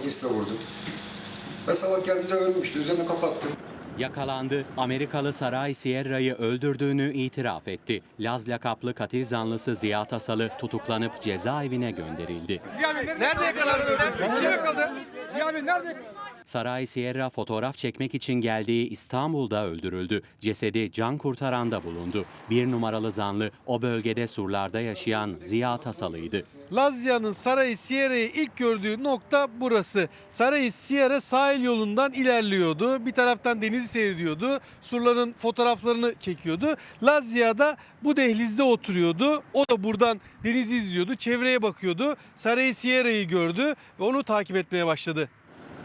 bir cinsle vurdum. Ve sabah geldiğimde ölmüştü. Üzerine kapattım. Yakalandı. Amerikalı Saray Sierra'yı öldürdüğünü itiraf etti. Laz lakaplı katil zanlısı Ziya Tasalı tutuklanıp cezaevine gönderildi. Ziya Bey nerede yakalandın sen? Kim yakaladı? Ziya Bey nerede? Saray Sierra fotoğraf çekmek için geldiği İstanbul'da öldürüldü. Cesedi can kurtaranda bulundu. Bir numaralı zanlı o bölgede surlarda yaşayan Ziya Tasalı'ydı. Lazya'nın Saray Sierra'yı ilk gördüğü nokta burası. Saray Sierra sahil yolundan ilerliyordu. Bir taraftan denizi seyrediyordu. Surların fotoğraflarını çekiyordu. Lazya da bu dehlizde oturuyordu. O da buradan denizi izliyordu. Çevreye bakıyordu. Saray Sierra'yı gördü ve onu takip etmeye başladı.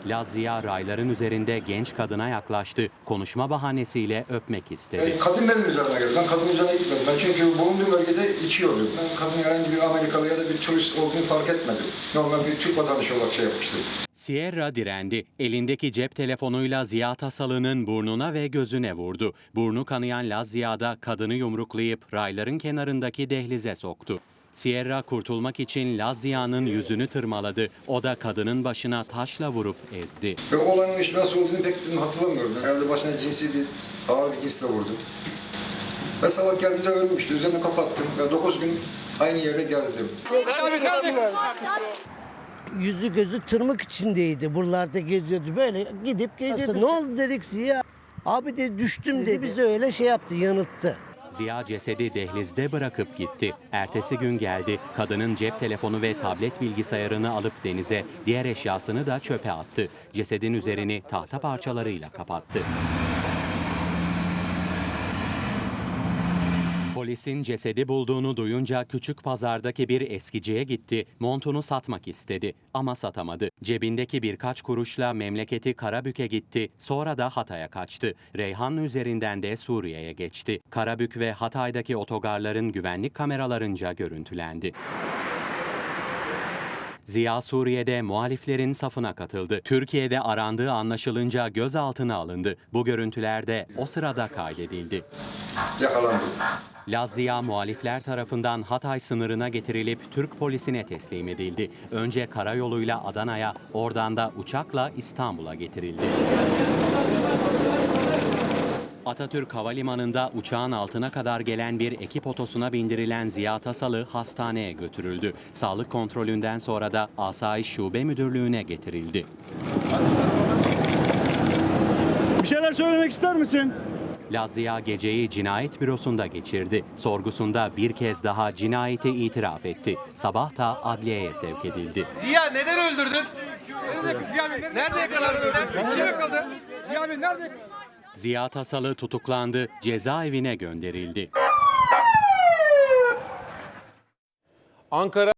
Laz Ziya rayların üzerinde genç kadına yaklaştı. Konuşma bahanesiyle öpmek istedi. E, kadın benim üzerime geldi. Ben kadın üzerine gitmedim. Ben çünkü bulunduğum bölgede içiyordum. Ben kadın herhangi bir Amerikalı ya da bir turist olduğunu fark etmedim. Normal bir Türk vatandaşı olarak şey yapmıştım. Sierra direndi. Elindeki cep telefonuyla Ziya Tasalı'nın burnuna ve gözüne vurdu. Burnu kanayan Laz Ziya da kadını yumruklayıp rayların kenarındaki dehlize soktu. Sierra kurtulmak için Laz Ziya'nın yüzünü tırmaladı. O da kadının başına taşla vurup ezdi. Ve olanın iş nasıl olduğunu pek hatırlamıyorum. Herhalde başına cinsi bir, ağır bir cinsle vurdum. Ve sabah geldiğimde ölmüştü. Üzerine kapattım. Ve 9 gün aynı yerde gezdim. Yüzü gözü tırmık içindeydi. Buralarda geziyordu böyle gidip geziyordu. Ne oldu dedik Ziya? Abi de düştüm dedi. Biz de öyle şey yaptı yanılttı. Ziya cesedi dehlizde bırakıp gitti. Ertesi gün geldi. Kadının cep telefonu ve tablet bilgisayarını alıp denize, diğer eşyasını da çöpe attı. Cesedin üzerini tahta parçalarıyla kapattı. Polisin cesedi bulduğunu duyunca küçük pazardaki bir eskiciye gitti. Montunu satmak istedi ama satamadı. Cebindeki birkaç kuruşla memleketi Karabük'e gitti. Sonra da Hatay'a kaçtı. Reyhan üzerinden de Suriye'ye geçti. Karabük ve Hatay'daki otogarların güvenlik kameralarınca görüntülendi. Ziya Suriye'de muhaliflerin safına katıldı. Türkiye'de arandığı anlaşılınca gözaltına alındı. Bu görüntülerde o sırada kaydedildi. Yakalandım. Laz Ziya muhalifler tarafından Hatay sınırına getirilip Türk polisine teslim edildi. Önce karayoluyla Adana'ya, oradan da uçakla İstanbul'a getirildi. Atatürk Havalimanı'nda uçağın altına kadar gelen bir ekip otosuna bindirilen Ziya Tasalı hastaneye götürüldü. Sağlık kontrolünden sonra da Asayiş Şube Müdürlüğü'ne getirildi. Bir şeyler söylemek ister misin? Lazia geceyi cinayet bürosunda geçirdi. Sorgusunda bir kez daha cinayeti itiraf etti. Sabah da adliyeye sevk edildi. Ziya neden öldürdün? Nerede? Ziya Bey nerede yakalandın sen? Kim yakaladı? Ziya Bey nerede? Ziya Tasalı tutuklandı, cezaevine gönderildi. Ankara